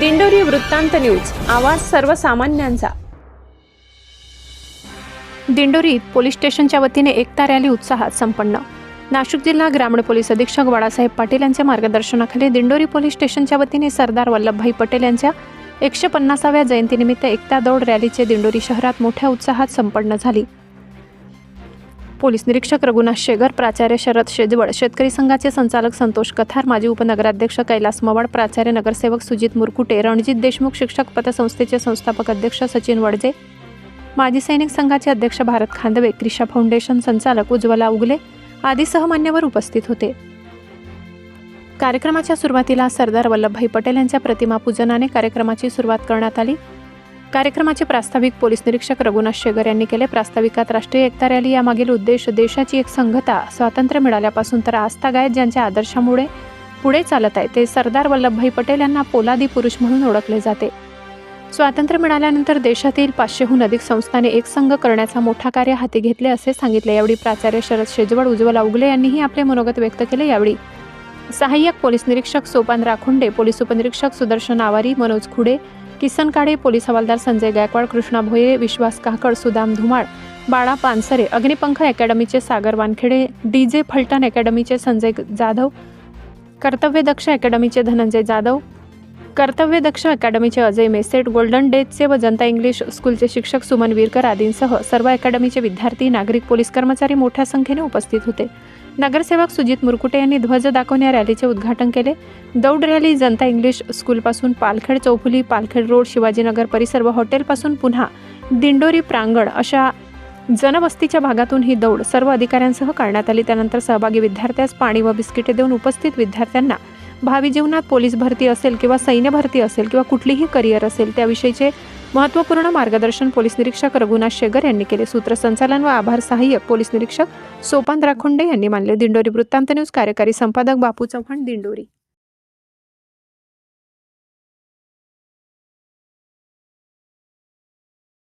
दिंडोरी वृत्तांत न्यूज आवाज सर्वसामान्यांचा. दिंडोरीत पोलीस स्टेशनच्या वतीने एकता रॅली उत्साहात संपन्न. नाशिक जिल्हा ग्रामीण पोलीस अधीक्षक बाळासाहेब पाटील यांच्या मार्गदर्शनाखाली दिंडोरी पोलीस स्टेशनच्या वतीने सरदार वल्लभभाई पटेल यांच्या एकशे पन्नासाव्या जयंतीनिमित्त एकता दौड रॅलीचे दिंडोरी शहरात मोठ्या उत्साहात संपन्न झाली. पोलीस निरीक्षक रघुनाथ शेगर प्राचार्य शरद शेजवळ शेतकरी संघाचे संचालक संतोष कथार माजी उपनगराध्यक्ष कैलास मवाड प्राचार्य नगरसेवक सुजित मुरकुटे रणजित देशमुख शिक्षक पतसंस्थेचे संस्थापक अध्यक्ष सचिन वडजे माजी सैनिक संघाचे अध्यक्ष भारत खांदवे क्रिशा फाउंडेशन संचालक उज्ज्वला उगले आदी सहमान्यवर उपस्थित होते. कार्यक्रमाच्या सुरुवातीला सरदार वल्लभभाई पटेल यांच्या प्रतिमा पूजनाने कार्यक्रमाची सुरुवात करण्यात आली. कार्यक्रमाचे प्रास्ताविक पोलीस निरीक्षक रघुनाथ शेगर यांनी केले. प्रास्ताविकात राष्ट्रीय एकता रॅली यामागील उद्देश देशाची एक संघता स्वातंत्र्य मिळाल्यापासून तर आस्थागायत ज्यांच्या आदर्शामुळे पुढे चालत आहे ते सरदार वल्लभभाई पटेल यांना पोलादी पुरुष म्हणून ओळखले जाते. स्वातंत्र्य मिळाल्यानंतर देशातील पाचशेहून अधिक संस्थाने एकसंघ करण्याचा मोठा कार्य हाती घेतले असे सांगितले. यावेळी प्राचार्य शरद शेजवळ उज्ज्वला उगले यांनीही आपले मनोगत व्यक्त केले. यावेळी सहाय्यक पोलीस निरीक्षक सोपान राखुंडे पोलीस उपनिरीक्षक सुदर्शन आवारी मनोज खुडे किसन काळे पोलीस हवालदार संजय गायकवाड कृष्णा भोये विश्वास काकड सुदाम धुमाळ बाळा पानसरे अग्निपंख अकॅडमीचे सागर वानखेडे डी जे फलटण अकॅडमीचे संजय जाधव कर्तव्यदक्ष अकॅडमीचे धनंजय जाधव कर्तव्यदक्ष अकॅडमीचे अजय मेसेट गोल्डन डेजचे व जनता इंग्लिश स्कूलचे शिक्षक सुमन वीरकर आदींसह सर्व अकॅडमीचे विद्यार्थी नागरिक पोलीस कर्मचारी मोठ्या संख्येने उपस्थित होते. नगरसेवक सुजित मुरकुटे यांनी ध्वज दाखवून या रॅलीचे उद्घाटन केले. दौड रॅली जनता इंग्लिश स्कूलपासून पालखेड चौफुली पालखेड रोड शिवाजीनगर परिसर व हॉटेलपासून पुन्हा दिंडोरी प्रांगण अशा जनवस्तीच्या भागातून ही दौड सर्व अधिकाऱ्यांसह करण्यात आली. त्यानंतर सहभागी विद्यार्थ्यास पाणी व बिस्किटे देऊन उपस्थित विद्यार्थ्यांना भावी जीवनात पोलीस भरती असेल किंवा सैन्य भरती असेल किंवा कुठलीही करिअर असेल त्याविषयीचे महत्त्वपूर्ण मार्गदर्शन पोलीस निरीक्षक रघुनाथ शेगर यांनी केले. सूत्रसंचालन व आभार सहाय्यक पोलीस निरीक्षक सोपान राखोंडे यांनी मानले. दिंडोरी वृत्तांत न्यूज कार्यकारी संपादक बापू चव्हाण दिंडोरी.